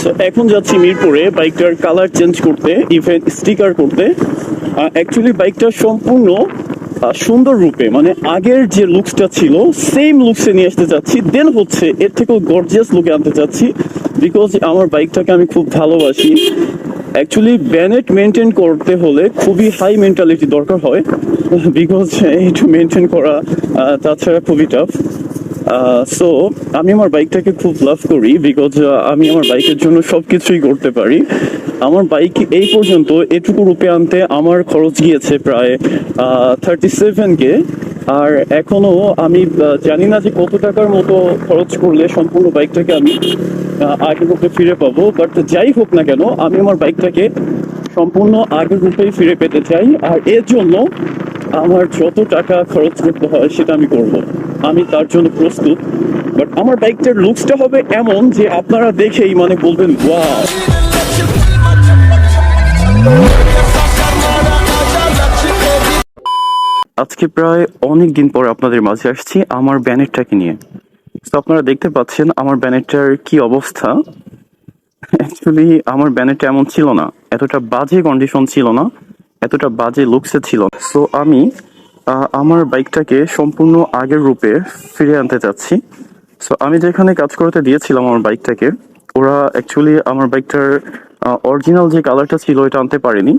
So, এখন যাচ্ছি মিরপুরে বাইকটার কালার চেঞ্জ করতে ইভেন স্টিকার করতে। অ্যাকচুয়ালি বাইকটা সম্পূর্ণ সুন্দর রূপে মানে আগের যে লুকসটা ছিল সেম লুকসে নিয়ে আসতে চাচ্ছি। দেন হচ্ছে এর থেকেও গর্জিয়াস লুকে আনতে চাচ্ছি বিকজ আমার বাইকটাকে আমি খুব ভালোবাসি। অ্যাকচুয়ালি ব্যানেট মেনটেন করতে হলে খুবই হাই মেন্টালিটি দরকার হয় বিকজ একটু মেনটেন করা তাছাড়া খুবই টাফ সো আমি আমার বাইকটাকে খুব লাভ করি বিকজ আমি আমার বাইকের জন্য সব কিছুই করতে পারি। আমার বাইক এই পর্যন্ত এটুকু রূপে আনতে আমার খরচ গিয়েছে প্রায় থার্টি সেভেনকে আর এখনও আমি জানি না যে কত টাকার মতো খরচ করলে সম্পূর্ণ বাইকটাকে আমি আগের রূপে ফিরে পাবো। বাট যাই হোক না কেন, আমি আমার বাইকটাকে সম্পূর্ণ আগের রূপেই ফিরে পেতে চাই। আর এর জন্য আমার যত টাকা খরচ করতে হয় সেটা আমি করব। আমি তার জন্য প্রস্তুত। বাট আমার বাইকটার লুকসটা হবে এমন যে আপনারা দেখেই মানে বলবেন ওয়াও আজকে প্রায় অনেক দিন পর আপনাদের মাঝে আসছি আমার ব্যানেটটাকে নিয়ে। তো আপনারা দেখতে পাচ্ছেন আমার ব্যানেটটার কি অবস্থা। অ্যাকচুয়ালি আমার ব্যানেটটা এমন ছিল না। এতটা বাজে কন্ডিশন ছিল না। এতটা বাজে লুকসে ছিল। সো আমি আমার বাইকটাকে সম্পূর্ণ আগের রূপে ফিরে আনতে চাচ্ছি। সো আমি যেখানে কাজ করতে দিয়েছিলাম আমার বাইকটাকে ওরা অ্যাকচুয়ালি আমার বাইকটার অরিজিনাল যে কালারটা ছিল এটা আনতে পারেনি।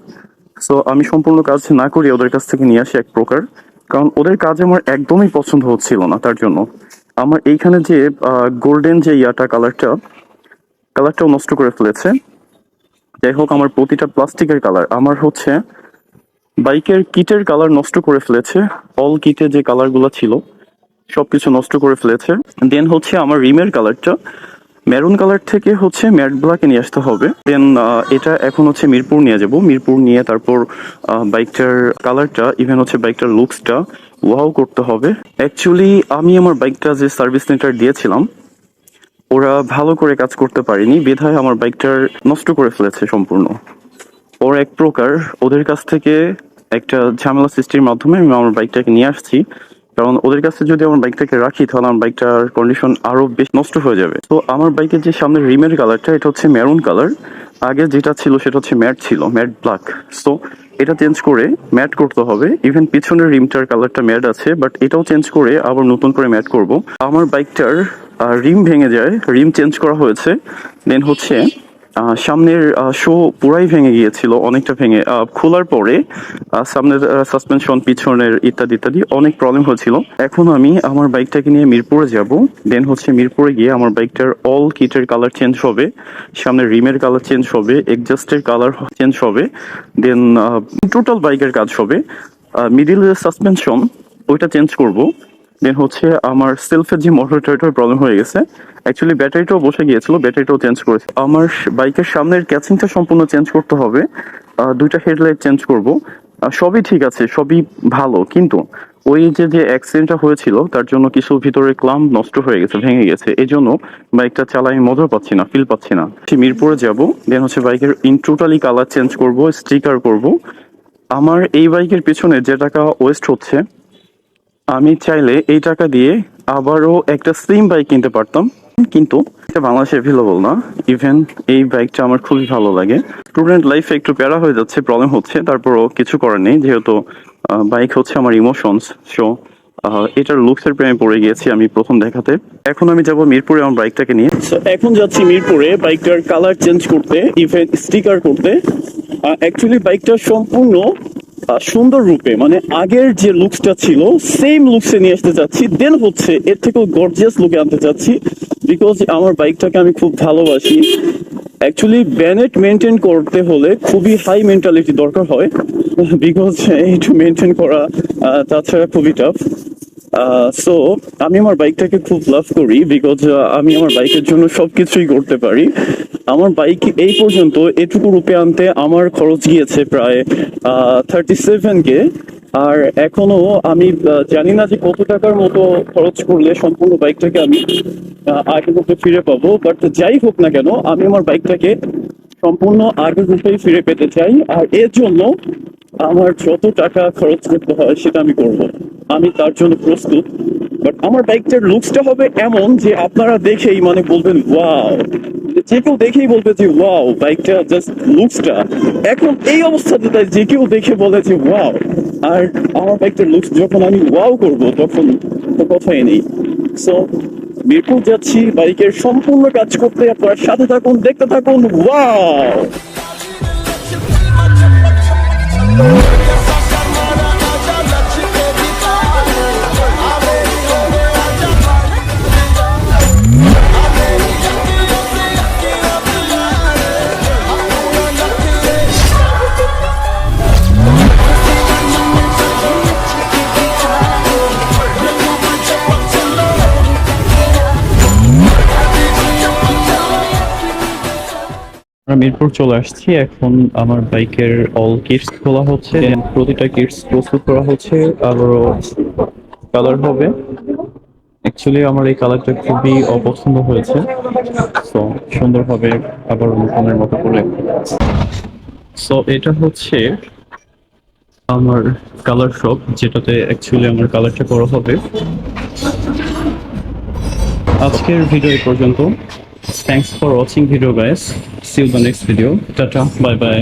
সো আমি সম্পূর্ণ কাজ না করি ওদের কাছ থেকে নিয়ে আসি এক প্রকার। কারণ ওদের কাজ আমার একদমই পছন্দ হচ্ছিল না তার জন্য। আমার এইখানে যে গোল্ডেন যে ইয়াটা কালারটা কালারটাও নষ্ট করে ফেলেছে। যাই হোক, আমার প্রতিটা প্লাস্টিকের কালার আমার হচ্ছে বাইকের কিটের কালার নষ্ট করে ফেলেছে। অল কিটে যে কালারগুলো ছিল, সবকিছু নষ্ট করে ফেলেছে। দেন হচ্ছে আমার রিমের কালারটা মেরুন কালার থেকে হচ্ছে ম্যাট ব্ল্যাকে নিয়ে আসতে হবে। দেন এটা এখন হচ্ছে মিরপুর নিয়ে যাব। মিরপুর নিয়ে তারপর বাইকটার কালারটা ইভেন হচ্ছে বাইকটার লুকসটা ওয়াও করতে হবে। অ্যাকচুয়ালি আমি আমার বাইকটা যে সার্ভিস সেন্টার দিয়েছিলাম, ওরা ভালো করে কাজ করতে পারেনি। বিধায় আমার বাইকটার নষ্ট করে ফেলেছে সম্পূর্ণ। ওর এক প্রকার ওদের কাছ থেকে একটা ঝামেলা সৃষ্টির মাধ্যমে আমি আমার বাইকটাকে নিয়ে আসছি। কারণ ওদের কাছে যদি আমার বাইকটাকে রাখি, তাহলে আমার বাইকটার কন্ডিশন আরও বেশ নষ্ট হয়ে যাবে। তো আমার বাইকের যে সামনে রিমের কালারটা এটা হচ্ছে মেরুন কালার আগে যেটা ছিল সেটা হচ্ছে ম্যাট ছিল ম্যাট ব্ল্যাক সো এটা চেঞ্জ করে ম্যাট করতে হবে। ইভেন পিছনের রিমটার কালারটা ম্যাট আছে বাট এটাও চেঞ্জ করে আবার নতুন করে ম্যাট করব। আমার বাইকটার রিম ভেঙে যায়, রিম চেঞ্জ করা হয়েছে। দেন হচ্ছে সামনের শো পুরাই ভেঙে গিয়েছিল, অনেকটা ভেঙে। খোলার পরে সামনের সাসপেনশন পিছনের ইত্যাদি ইত্যাদি অনেক প্রবলেম হয়েছিল। এখন আমি আমার বাইকটাকে নিয়ে মিরপুরে যাব। দেন হচ্ছে মিরপুরে গিয়ে আমার বাইকটার অল কিটের কালার চেঞ্জ হবে। সামনের রিমের কালার চেঞ্জ হবে এক্সজাস্টের কালার চেঞ্জ হবে। দেন টোটাল বাইকের কাজ হবে। মিডিল সাসপেনশন ওইটা চেঞ্জ করব। দেন হচ্ছে, আমার সেলফের যে মোটরটা ওইটার প্রবলেম হয়ে গেছে। অ্যাকচুয়ালি ব্যাটারিটাও বসে গিয়েছিল, ব্যাটারিটাও চেঞ্জ করেছে। আমার বাইকের সামনের ক্যাচিংটা সম্পূর্ণ চেঞ্জ করতে হবে। দুইটা হেডলাইট চেঞ্জ করব। সবই ঠিক আছে, সবই ভালো। কিন্তু ওই যে যে অ্যাক্সিডেন্টটা হয়েছিল, তার জন্য কিছু ভিতরে ক্লাম নষ্ট হয়ে গেছে, ভেঙে গেছে। এই জন্য বাইকটা চালাই আমি মজা পাচ্ছি না ফিল পাচ্ছি না। মিরপুরে যাব দেন হচ্ছে বাইকের ইন টোটালি কালার চেঞ্জ করব স্টিকার করব। আমার এই বাইকের পিছনে যে টাকা ওয়েস্ট হচ্ছে আমি চাইলে এই টাকা দিয়ে আবারও একটা স্লিম বাইক কিনতে পারতাম। কিন্তু এটা বাংলাদেশে অ্যাভেলেবল না। ইভেন এই বাইকটা আমার খুবই ভালো লাগে। স্টুডেন্ট লাইফে একটু প্যারা হয়ে যাচ্ছে প্রবলেম হচ্ছে। তারপরও কিছু করার নেই, যেহেতু বাইক হচ্ছে আমার ইমোশনস সো এটার লুকসের প্রেমে পড়ে গিয়েছি আমি প্রথম দেখাতে। এখন আমি যাব মিরপুরে আমার বাইকটাকে নিয়ে। এখন যাচ্ছি মিরপুরে বাইকটার কালার চেঞ্জ করতে ইভেন স্টিকার করতে। অ্যাকচুয়ালি বাইকটা সম্পূর্ণ সুন্দর রূপে মানে আগের যে লুকসটা ছিল সেম লুকসে নিয়ে আসতে চাচ্ছি। দেন হচ্ছে, এর থেকেও গর্জিয়াস লুকে আনতে চাচ্ছি বিকজ আমার বাইকটাকে আমি খুব ভালোবাসি। অ্যাকচুয়ালি ব্যানেট মেনটেন করতে হলে খুবই হাই মেন্টালিটি দরকার হয় বিকজ একটু মেনটেন করা তাছাড়া খুবই টাফ সো আমি আমার বাইকটাকে খুব লাভ করি বিকজ আমি আমার বাইকের জন্য সবকিছুই করতে পারি। আমার বাইক এই পর্যন্ত এটুকু রূপে আনতে আমার খরচ গিয়েছে প্রায় থার্টি সেভেন কে আর এখনও আমি জানি না যে কত টাকার মতো খরচ করলে সম্পূর্ণ বাইকটাকে আমি আগের রূপে ফিরে পাবো। বাট যাই হোক না কেন, আমি আমার বাইকটাকে সম্পূর্ণ আগের রূপেই ফিরে পেতে চাই। আর এর জন্য আমার যত টাকা খরচ করতে হয় সেটা আমি করব। আমি তার জন্য প্রস্তুত বাট আমার বাইকটার লুকসটা হবে এমন যে আপনারা দেখেই মানে বলবেন ওয়াও যে কেউ দেখেই বলবে যে ওয়াও বাইকটা জাস্ট লুকসটা এখন এই অবস্থাতে তাই যে কেউ দেখে বলে যে ওয়াও আর আমার বাইকটার লুকস যখন আমি ওয়াও করব, তখন তো কথাই নেই। সো মিরপুর যাচ্ছি বাইকের সম্পূর্ণ কাজ করতে, আপনার সাথে থাকুন, দেখতে থাকুন ওয়াও আমরা মিরপুর চলে আসছি। এখন আমার বাইকের অল কিটস খোলা হচ্ছে। প্রতিটা কিটস প্রস্তুত করা হচ্ছে। আবারও কালার হবে। অ্যাকচুয়ালি আমার এই কালারটা খুবই অপছন্দ হয়েছে। সো সুন্দরভাবে আবার নতুনের মতো করে। সো এটা হচ্ছে আমার কালার শপ যেটাতে অ্যাকচুয়ালি আমার কালারটা করা হবে। আজকের ভিডিও পর্যন্ত। Thanks for watching video guys see you the next video tata bye bye